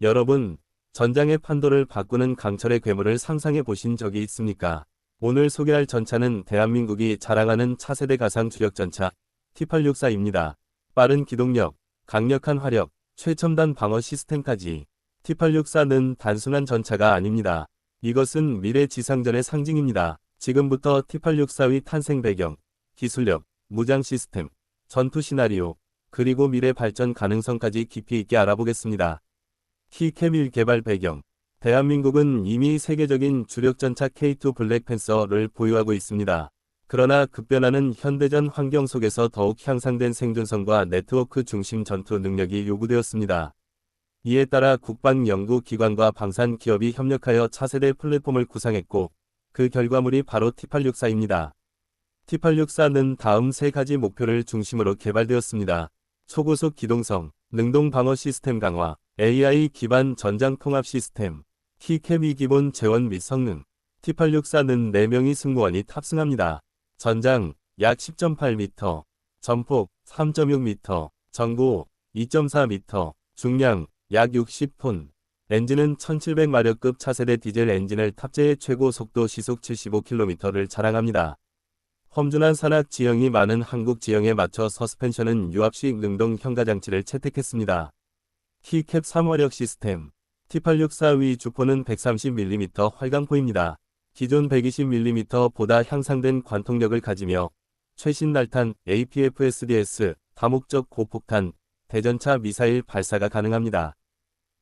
여러분, 전장의 판도를 바꾸는 강철의 괴물을 상상해 보신 적이 있습니까? 오늘 소개할 전차는 대한민국이 자랑하는 차세대 가상 주력 전차 T864입니다. 빠른 기동력, 강력한 화력, 최첨단 방어 시스템까지 T864는 단순한 전차가 아닙니다. 이것은 미래 지상전의 상징입니다. 지금부터 T864의 탄생 배경, 기술력, 무장 시스템, 전투 시나리오, 그리고 미래 발전 가능성까지 깊이 있게 알아보겠습니다. T캠1 개발 배경 대한민국은 이미 세계적인 주력전차 K2 블랙팬서를 보유하고 있습니다. 그러나 급변하는 현대전 환경 속에서 더욱 향상된 생존성과 네트워크 중심 전투 능력이 요구되었습니다. 이에 따라 국방연구기관과 방산 기업이 협력하여 차세대 플랫폼을 구상했고 그 결과물이 바로 T864입니다. T864는 다음 세 가지 목표를 중심으로 개발되었습니다. 초고속 기동성, 능동 방어 시스템 강화, AI 기반 전장 통합 시스템, T캠이 기본 재원 및 성능, T864는 4명의 승무원이 탑승합니다. 전장 약 10.8m, 전폭 3.6m, 전고 2.4m, 중량 약 60톤, 엔진은 1700마력급 차세대 디젤 엔진을 탑재해 최고 속도 시속 75km를 자랑합니다. 험준한 산악 지형이 많은 한국 지형에 맞춰 서스펜션은 유압식 능동 현가 장치를 채택했습니다. T캡 3화력 시스템 T864 위 주포는 130mm 활강포입니다. 기존 120mm보다 향상된 관통력을 가지며 최신 날탄 APFSDS 다목적 고폭탄 대전차 미사일 발사가 가능합니다.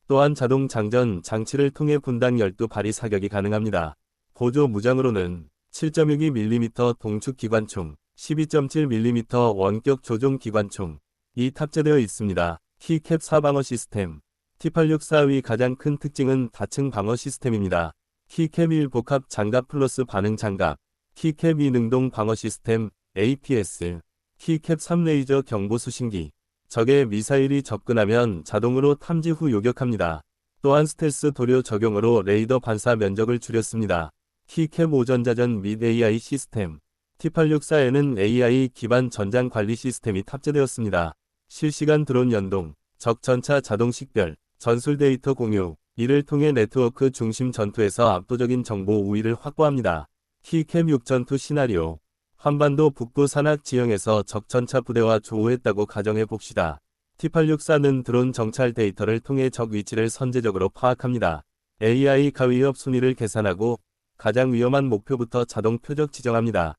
또한 자동 장전 장치를 통해 분당 12발이 사격이 가능합니다. 보조 무장으로는 7.62mm 동축 기관총, 12.7mm 원격 조종 기관총, 이 탑재되어 있습니다. T캡 4방어 시스템 T864의 가장 큰 특징은 다층 방어 시스템입니다. T캡 1 복합 장갑 플러스 반응 장갑, T캡 2 능동 방어 시스템 APS, T캡 3 레이저 경보 수신기, 적의 미사일이 접근하면 자동으로 탐지 후 요격합니다. 또한 스텔스 도료 적용으로 레이더 반사 면적을 줄였습니다. T캡 5 전자전 및 AI 시스템 T864에는 AI 기반 전장 관리 시스템이 탑재되었습니다. 실시간 드론 연동, 적 전차 자동 식별, 전술 데이터 공유, 이를 통해 네트워크 중심 전투에서 압도적인 정보 우위를 확보합니다. T캠 6 전투 시나리오 한반도 북부 산악 지형에서 적 전차 부대와 조우했다고 가정해 봅시다. T864는 드론 정찰 데이터를 통해 적 위치를 선제적으로 파악합니다. AI 가위협 순위를 계산하고 가장 위험한 목표부터 자동 표적 지정합니다.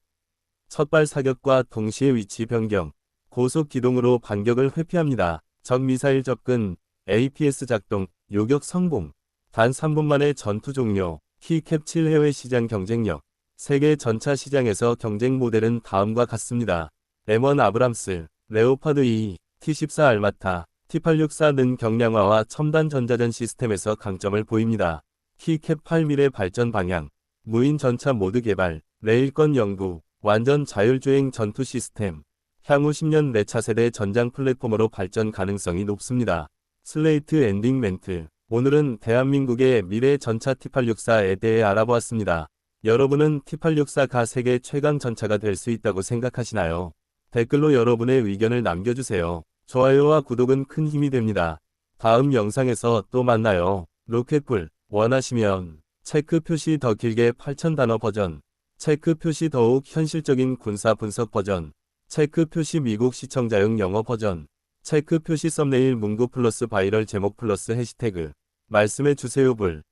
첫발 사격과 동시에 위치 변경, 고속 기동으로 반격을 회피합니다. 적 미사일 접근, APS 작동, 요격 성공. 단 3분 만에 전투 종료. T캡 7 해외 시장 경쟁력. 세계 전차 시장에서 경쟁 모델은 다음과 같습니다. M1 아브람스, 레오파드 2, T14 알마타, T864는 경량화와 첨단 전자전 시스템에서 강점을 보입니다. T캡 8밀의 발전 방향, 무인 전차 모드 개발, 레일권 연구, 완전 자율주행 전투 시스템, 향후 10년 내 차세대 전장 플랫폼으로 발전 가능성이 높습니다. 슬레이트 엔딩 멘트 오늘은 대한민국의 미래 전차 T864에 대해 알아보았습니다. 여러분은 T864가 세계 최강 전차가 될 수 있다고 생각하시나요? 댓글로 여러분의 의견을 남겨주세요. 좋아요와 구독은 큰 힘이 됩니다. 다음 영상에서 또 만나요. 로켓불 원하시면 체크 표시 더 길게 8000단어 버전 체크 표시 더욱 현실적인 군사 분석 버전 체크 표시 미국 시청자용 영어 버전. 체크 표시 썸네일 문구 플러스 바이럴 제목 플러스 해시태그. 말씀해 주세요 불